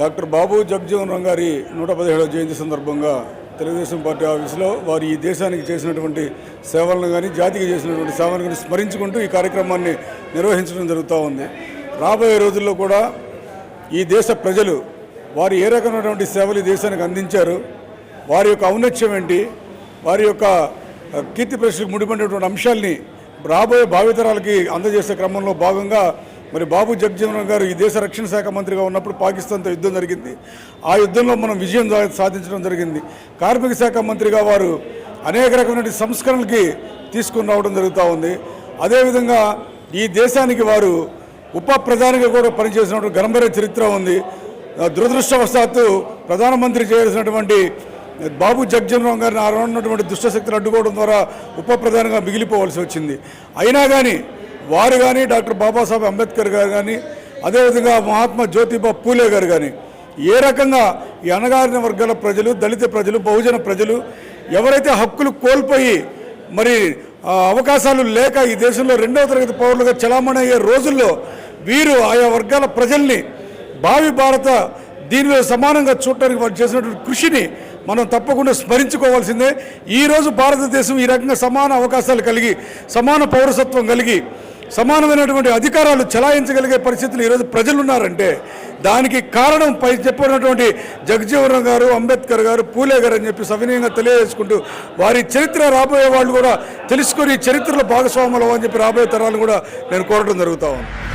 Doctor బాబు జగజీవన్ రామ్ గారి నూట పదిహేడవ జయంతి సందర్భంగా తెలుగుదేశం పార్టీ ఆఫీసులో వారు ఈ దేశానికి చేసినటువంటి సేవలను కానీ జాతికి చేసినటువంటి సేవలను కానీ స్మరించుకుంటూ ఈ కార్యక్రమాన్ని నిర్వహించడం జరుగుతూ ఉంది. రాబోయే రోజుల్లో కూడా ఈ దేశ ప్రజలు వారు ఏ రకమైనటువంటి సేవలు ఈ దేశానికి అందించారు వారి యొక్క ఔన్నత్యం ఏంటి వారి యొక్క కీర్తి ప్రశ్నకు ముడిపడినటువంటి అంశాల్ని రాబోయే భావితరాలకి అందజేసే క్రమంలో భాగంగా మరి బాబు జగ్జీవన్ గారు ఈ దేశ రక్షణ శాఖ మంత్రిగా ఉన్నప్పుడు పాకిస్తాన్తో యుద్ధం జరిగింది. ఆ యుద్ధంలో మనం విజయం సాధించడం జరిగింది. కార్మిక శాఖ మంత్రిగా వారు అనేక రకమైన సంస్కరణలకి తీసుకుని రావడం జరుగుతూ ఉంది. అదేవిధంగా ఈ దేశానికి వారు ఉప ప్రధానిగా కూడా పనిచేసినటువంటి ఘనమైన చరిత్ర ఉంది. దురదృష్టవశాత్తు ప్రధానమంత్రి చేయాల్సినటువంటి బాబు జగ్జీవన్ గారిని ఆ ఉన్నటువంటి దుష్టశక్తులు అడ్డుకోవడం ద్వారా ఉప ప్రధానిగా మిగిలిపోవాల్సి వచ్చింది. అయినా కానీ వారు కానీ డాక్టర్ బాబాసాహెబ్ అంబేద్కర్ గారు కానీ అదేవిధంగా మహాత్మా జ్యోతిబా పూలే గారు కానీ ఏ రకంగా ఈ అణగారిన వర్గాల ప్రజలు దళిత ప్రజలు బహుజన ప్రజలు ఎవరైతే హక్కులు కోల్పోయి మరి అవకాశాలు లేక ఈ దేశంలో రెండవ తరగతి పౌరులుగా చలామణి అయ్యే రోజుల్లో వీరు ఆయా వర్గాల ప్రజల్ని భావి భారత దీనిలో సమానంగా చూడటానికి వారు చేసినటువంటి కృషిని మనం తప్పకుండా స్మరించుకోవాల్సిందే. ఈరోజు భారతదేశం ఈ రకంగా సమాన అవకాశాలు కలిగి సమాన పౌరసత్వం కలిగి సమానమైనటువంటి అధికారాలు చలాయించగలిగే పరిస్థితులు ఈరోజు ప్రజలు ఉన్నారంటే దానికి కారణం పై చెప్పినటువంటి జగజీవన్ గారు అంబేద్కర్ గారు పూలే గారు అని చెప్పి సవినయంగా తెలియజేసుకుంటూ వారి చరిత్ర రాబోయే వాళ్ళు కూడా తెలుసుకొని చరిత్రలో భాగస్వాములు అని చెప్పి రాబోయే తరాలు కూడా నేను కోరడం జరుగుతూ ఉంది.